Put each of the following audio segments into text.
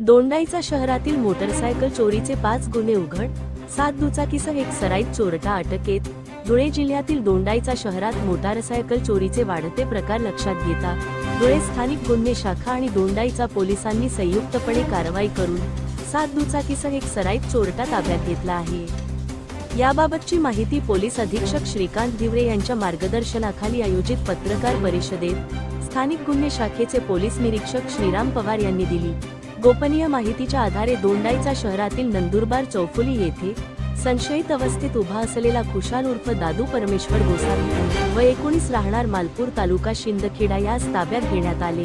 दोंडाईचा शहरातील मोटरसायकल चोरीचे पाच गुन्हे उघड सात दुचाकीसह एक सराईत चोरटा अटकेत. धुळे जिल्ह्यातील दोंडाईचा शहरात मोटारसायकल चोरीचे वाढते प्रकार लक्षात घेता धुळे स्थानिक गुन्हे शाखा आणि दोंडाईचा पोलिसांनी संयुक्तपणे कारवाई करून सात दुचाकीसह एक सराईत चोरटा ताब्यात घेतला आहे. याबाबतची माहिती पोलीस अधीक्षक श्रीकांत दिवरे यांच्या मार्गदर्शनाखाली आयोजित पत्रकार परिषदेत स्थानिक गुन्हे शाखेचे पोलीस निरीक्षक श्रीराम पवार यांनी दिली. गोपनीय माहितीच्या आधारे दोंडाईचा शहरातील नंदुरबार चौफुली येथे संशयित अवस्थेत उभा असलेला खुशाल उर्फ दादू परमेश्वर गोसावी व एकोणीस राहणार मालपूर तालुका शिंदखेडा यास ताब्यात घेण्यात आले.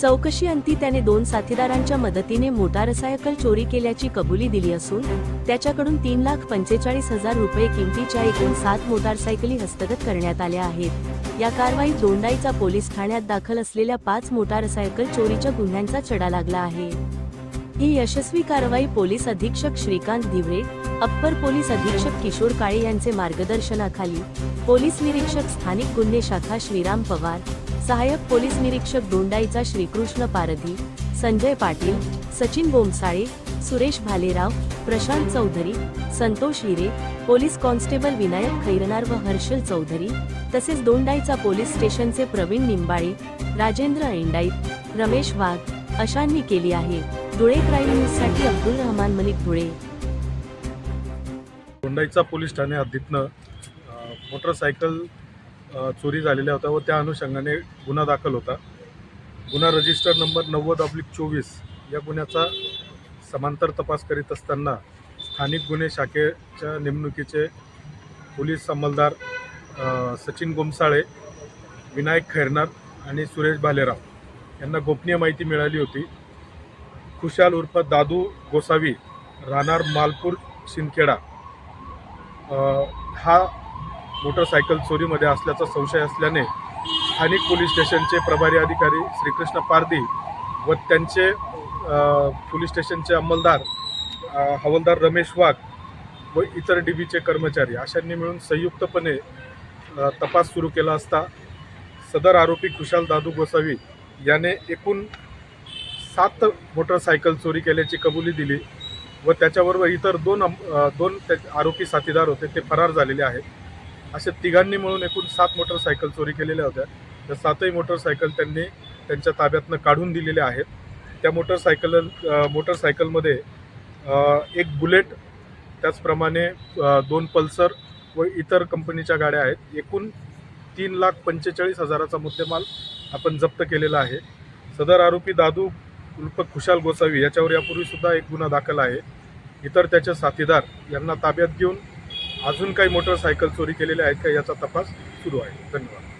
चौकशी अंती त्याने दोन साथीदारांच्या मदतीने मोटारसायकल चोरी केल्याची कबुली दिली असून त्याच्याकडून तीन लाख पंचेचाळीस हजार रुपये किमतीच्या एकूण सात मोटारसायकली हस्तगत करण्यात आल्या आहेत. या कारवाईत दोंडाईचा पोलीस ठाण्यात दाखल असलेल्या पाच मोटारसायकल चोरीच्या गुन्ह्यांचा छडा लागला आहे. ही यशस्वी कारवाई पोलीस अधीक्षक श्रीकांत दिवरे अप्पर पोलीस अधीक्षक किशोर काळे यांचे मार्गदर्शनाखाली पोलीस निरीक्षक स्थानिक गुन्हे शाखा श्रीराम पवार सहाय्यक पोलीस निरीक्षक दोंडाईचा श्रीकृष्ण पारधी संजय पाटील सचिन बोमसाळे सुरेश भालेराव प्रशांत चौधरी संतोष हिरे पोलीस कॉन्स्टेबल विनायक खैरनार व हर्षल चौधरी तसेच दोंडाईचा पोलीस स्टेशनचे प्रवीण निंबाळे राजेंद्र एंडाईत रमेश वाघ अशांनी केली आहे. धुळे क्राईम न्यूजसाठी अब्दुल रहमान मलिक धुळे. दोंडाईचा पोलीस ठाणे हद्दीतनं मोटरसायकल चोरी झालेल्या होत्या व त्या अनुषंगाने गुन्हा दाखल होता. गुन्हा रजिस्टर नंबर नव्वद अब्लिक चोवीस या गुन्ह्याचा समांतर तपास करीत असताना स्थानिक गुन्हे शाखेच्या नेमणुकीचे पोलीस अंमलदार सचिन गोमसाळे विनायक खैरनार आणि सुरेश भालेराव यांना गोपनीय माहिती मिळाली होती. खुशाल उर्फ दादू गोसावी राहणार मालपूर शिंदखेडा. हा मोटरसायकल चोरीमध्ये असल्याचा संशय असल्याने स्थानिक पोलीस स्टेशनचे प्रभारी अधिकारी श्रीकृष्ण पारधी व त्यांचे पोलीस स्टेशनचे अंमलदार हवालदार रमेश वाघ व इतर डी बीचे कर्मचारी अशांनी मिळून संयुक्तपणे तपास सुरू केला असता सदर आरोपी खुशाल दादू गोसावी याने एकूण सात मोटरसायकल चोरी केल्याची कबुली दिली व त्याच्याबरोबर इतर दोन दोन त्या आरोपी साथीदार होते ते फरार झालेले आहेत. अशा तिघांनी मिळून एकूण सात मोटरसायकल चोरी केलेल्या होत्या. त्या सातही मोटरसायकल त्यांनी त्यांच्या ताब्यातनं काढून दिलेल्या आहेत. त्या मोटरसायकल मोटरसायकलमध्ये एक बुलेट त्याचप्रमाणे दोन पल्सर व इतर कंपनीच्या गाड्या आहेत. एकूण तीन लाख पंचेचाळीस हजाराचा मुद्देमाल आपण जप्त केलेला आहे. सदर आरोपी दादू उर्फ खुशाल गोसावी याच्यावर यापूर्वीसुद्धा एक गुन्हा दाखल आहे. इतर त्याचे साथीदार यांना ताब्यात घेऊन अजून काही मोटरसायकल चोरी केलेल्या आहेत का याचा तपास सुरू आहे. धन्यवाद.